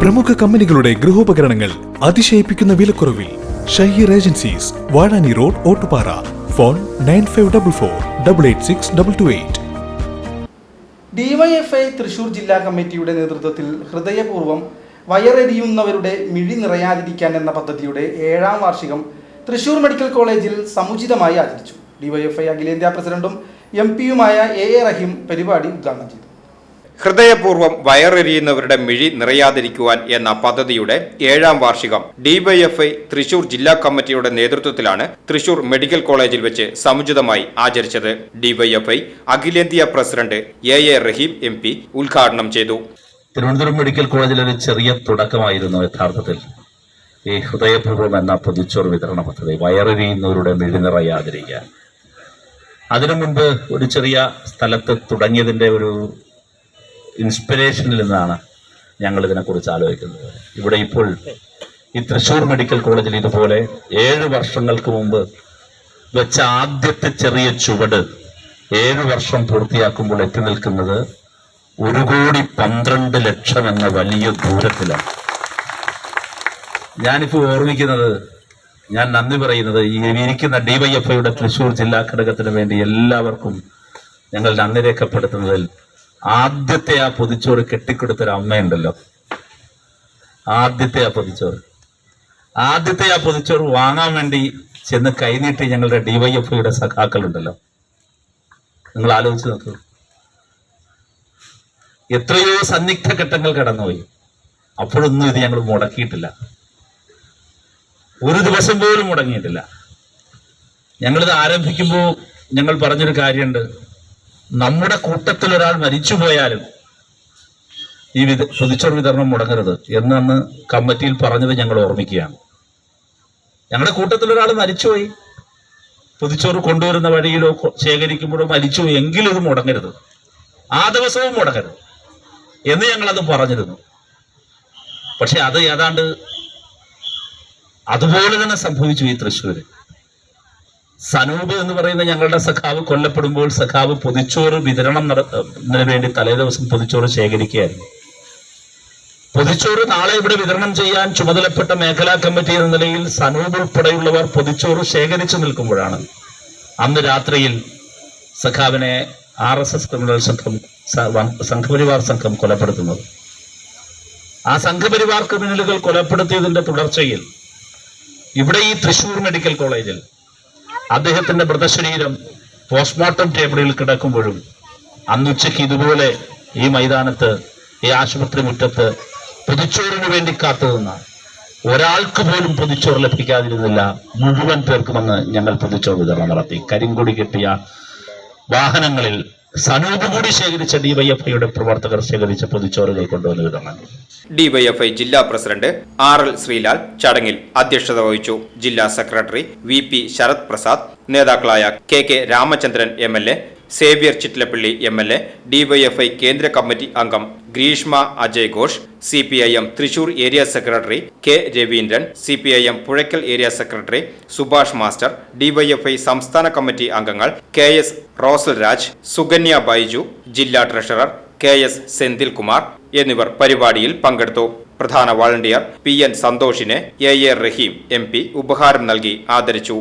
പ്രമുഖ കമ്പനികളുടെ ഗൃഹോപകരണങ്ങൾ അതിശയിപ്പിക്കുന്ന വിലക്കുറവിൽ Shaheer agencies Vazhani road Ottupara. Phone nine five double four double eight six double two eight. DYFI Thrissur ജില്ലാ കമ്മിറ്റിയുടെ നേതൃത്വത്തിൽ ഹൃദയപൂർവം വയറെരിയുന്നവരുടെ മിഴി നിറയാതിരിക്കാൻ എന്ന പദ്ധതിയുടെ ഏഴാം വാർഷികം തൃശൂർ മെഡിക്കൽ കോളേജിൽ സമുചിതമായി ആചരിച്ചു. ഡിവൈഎഫ്ഐ അഖിലേന്ത്യാ പ്രസിഡന്റും എം പിയുമായ എ എ റഹീം പരിപാടി ഉദ്ഘാടനം ചെയ്തു. ഹൃദയപൂർവം വയറെറിയുന്നവരുടെ മിഴി നിറയാതിരിക്കുവാൻ എന്ന പദ്ധതിയുടെ ഏഴാം വാർഷികം ഡിവൈഎഫ്ഐ തൃശൂർ ജില്ലാ കമ്മിറ്റിയുടെ നേതൃത്വത്തിലാണ് തൃശൂർ മെഡിക്കൽ കോളേജിൽ വെച്ച് സമുചിതമായി ആചരിച്ചത്. ഡിവൈഎഫ്ഐ അഖിലേന്ത്യാ president A A Rahim M P ഉദ്ഘാടനം ചെയ്തു. തിരുവനന്തപുരം മെഡിക്കൽ കോളേജിൽ ഒരു ചെറിയ തുടക്കമായിരുന്നു യഥാർത്ഥത്തിൽ. ഈ ഹൃദയപൂർവം എന്ന പൊതിച്ചോർ വിതരണ പദ്ധതി വയറെരിയുന്നവരുടെ മിഴി നിറയാതിരിക്കാൻ. അതിനു മുൻപ് ഒരു ചെറിയ സ്ഥലത്ത് തുടങ്ങിയതിന്റെ ഒരു ഇൻസ്പിറേഷനിൽ നിന്നാണ് ഞങ്ങൾ ഇതിനെക്കുറിച്ച് ആലോചിക്കുന്നത്. ഇവിടെ ഇപ്പോൾ ഈ തൃശ്ശൂർ മെഡിക്കൽ കോളേജിൽ ഇതുപോലെ ഏഴ് വർഷങ്ങൾക്ക് മുമ്പ് വെച്ച ആദ്യത്തെ ചെറിയ ചുവട് ഏഴ് വർഷം പൂർത്തിയാക്കുമ്പോൾ എത്തി നിൽക്കുന്നത് ഒരു കോടി പന്ത്രണ്ട് ലക്ഷം എന്ന വലിയ ദൂരത്തിലാണ്. ഞാനിപ്പോൾ ഓർമ്മിക്കുന്നത് ഞാൻ നന്ദി പറയുന്നത് ഈ ഇരിക്കുന്ന ഡിവൈഎഫ്ഐയുടെ തൃശ്ശൂർ ജില്ലാ ഘടകത്തിന് വേണ്ടി എല്ലാവർക്കും ഞങ്ങൾ നന്ദി രേഖപ്പെടുത്തുന്നതിൽ ആദ്യത്തെ ആ പൊതിച്ചോറ് കെട്ടിക്കൊടുത്തൊരു അമ്മയുണ്ടല്ലോ. ആദ്യത്തെ ആ പൊതിച്ചോറ്. ആദ്യത്തെ ആ പൊതിച്ചോറ് വാങ്ങാൻ വേണ്ടി ചെന്ന് കൈനീട്ടി ഞങ്ങളുടെ ഡിവൈഎഫ്ഐയുടെ സഖാക്കളുണ്ടല്ലോ. നിങ്ങൾ ആലോചിച്ച് നോക്കൂ. എത്രയോ സന്നിഗ്ധ ഘട്ടങ്ങൾ കടന്നുപോയി. അപ്പോഴൊന്നും ഇത് ഞങ്ങൾ മുടക്കിയിട്ടില്ല. ഒരു ദിവസം പോലും മുടങ്ങിയിട്ടില്ല. ഞങ്ങളിത് ആരംഭിക്കുമ്പോൾ ഞങ്ങൾ പറഞ്ഞൊരു കാര്യമുണ്ട്. നമ്മുടെ കൂട്ടത്തിൽ ഒരാൾ മരിച്ചുപോയാലും ഈ വിത പൊതിച്ചോറ് വിതരണം മുടങ്ങരുത് എന്നന്ന് കമ്മിറ്റിയിൽ പറഞ്ഞത് ഞങ്ങൾ ഓർമ്മിക്കുകയാണ്. ഞങ്ങളുടെ കൂട്ടത്തിൽ ഒരാൾ മരിച്ചുപോയി. പൊതിച്ചോറ് കൊണ്ടുവരുന്ന വഴിയിലോ ശേഖരിക്കുമ്പോഴോ മരിച്ചുപോയി എങ്കിലും ഇത് മുടങ്ങരുത്. ആ ദിവസവും മുടങ്ങരുത് എന്ന് ഞങ്ങളത് പറഞ്ഞിരുന്നു. പക്ഷെ അത് ഏതാണ്ട് അതുപോലെ തന്നെ സംഭവിച്ചു ഈ തൃശ്ശൂര്. സനൂപ് എന്ന് പറയുന്ന ഞങ്ങളുടെ സഖാവ് കൊല്ലപ്പെടുമ്പോൾ സഖാവ് പൊതിച്ചോറ് വിതരണം നടത്തുന്നതിന് വേണ്ടി തലേദിവസം പൊതിച്ചോറ് ശേഖരിക്കുകയായിരുന്നു. പൊതിച്ചോറ് നാളെ ഇവിടെ വിതരണം ചെയ്യാൻ ചുമതലപ്പെട്ട മേഖലാ കമ്മിറ്റി എന്ന നിലയിൽ സനൂപ് ഉൾപ്പെടെയുള്ളവർ പൊതിച്ചോറ് ശേഖരിച്ചു നിൽക്കുമ്പോഴാണ് അന്ന് രാത്രിയിൽ സഖാവിനെ ആർ എസ് എസ് ക്രിമിനൽ സംഘം സംഘപരിവാർ സംഘം കൊലപ്പെടുത്തുന്നത്. ആ സംഘപരിവാർ ക്രിമിനലുകൾ കൊലപ്പെടുത്തിയതിന്റെ തുടർച്ചയിൽ ഇവിടെ ഈ തൃശൂർ മെഡിക്കൽ കോളേജിൽ അദ്ദേഹത്തിന്റെ മൃതശരീരം പോസ്റ്റ്മോർട്ടം ടേബിളിൽ കിടക്കുമ്പോഴും അന്നുച്ചയ്ക്ക് ഇതുപോലെ ഈ മൈതാനത്ത് ഈ ആശുപത്രി മുറ്റത്ത് പൊതിച്ചോറിന് വേണ്ടി കാത്തുനിന്ന ഒരാൾക്ക് പോലും പൊതിച്ചോറ് ലഭിക്കാതിരുന്നില്ല മുഴുവൻ പേർക്കുമെന്ന് ഞങ്ങൾ പൊതിച്ചോറ് വിതരണം നടത്തി. കരിങ്കൊടി കെട്ടിയ വാഹനങ്ങളിൽ സനൂപ് കൂടി ശേഖരിച്ച ഡിവൈഎഫ്ഐയുടെ പ്രവർത്തകർ ശേഖരിച്ച പൊതുച്ചോറുകൾ കൊണ്ടുവന്ന് വിതരണം. ഡിവൈഎഫ്ഐ ജില്ലാ പ്രസിഡന്റ് ആർ എൽ ശ്രീലാൽ ചടങ്ങിൽ അധ്യക്ഷത വഹിച്ചു ജില്ലാ secretary V P Sarath Prasad നേതാക്കളായ K K Ramachandran M L A Xavier Chittilappilly M L A DYFI കേന്ദ്ര കമ്മിറ്റി അംഗം Greeshma Ajay Ghosh C P I M Thrissur area secretary K Raveendran C P I M Puzhakkal area secretary Subhash master DYFI സംസ്ഥാന committee അംഗങ്ങൾ K S Rosal Raj Sukanya Baiju ജില്ലാ treasurer K S Senthilkumar എന്നിവർ പരിപാടിയിൽ പങ്കെടുത്തു. പ്രധാന volunteer P N സന്തോഷിനെ A A Rahim M ഉപഹാരം നൽകി ആദരിച്ചു.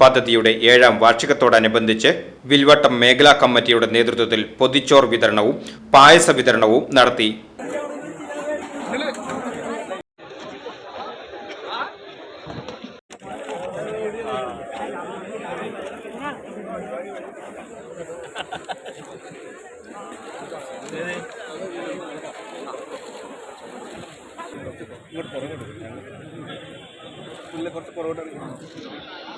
പദ്ധതിയുടെ ഏഴാം വാർഷികത്തോടനുബന്ധിച്ച് വിൽവട്ടം മേഖലാ കമ്മിറ്റിയുടെ നേതൃത്വത്തിൽ പൊതിച്ചോർ വിതരണവും പായസ വിതരണവും നടത്തി. ഇങ്ങോട്ട് പുറകോട്ട്. കുറച്ച് സി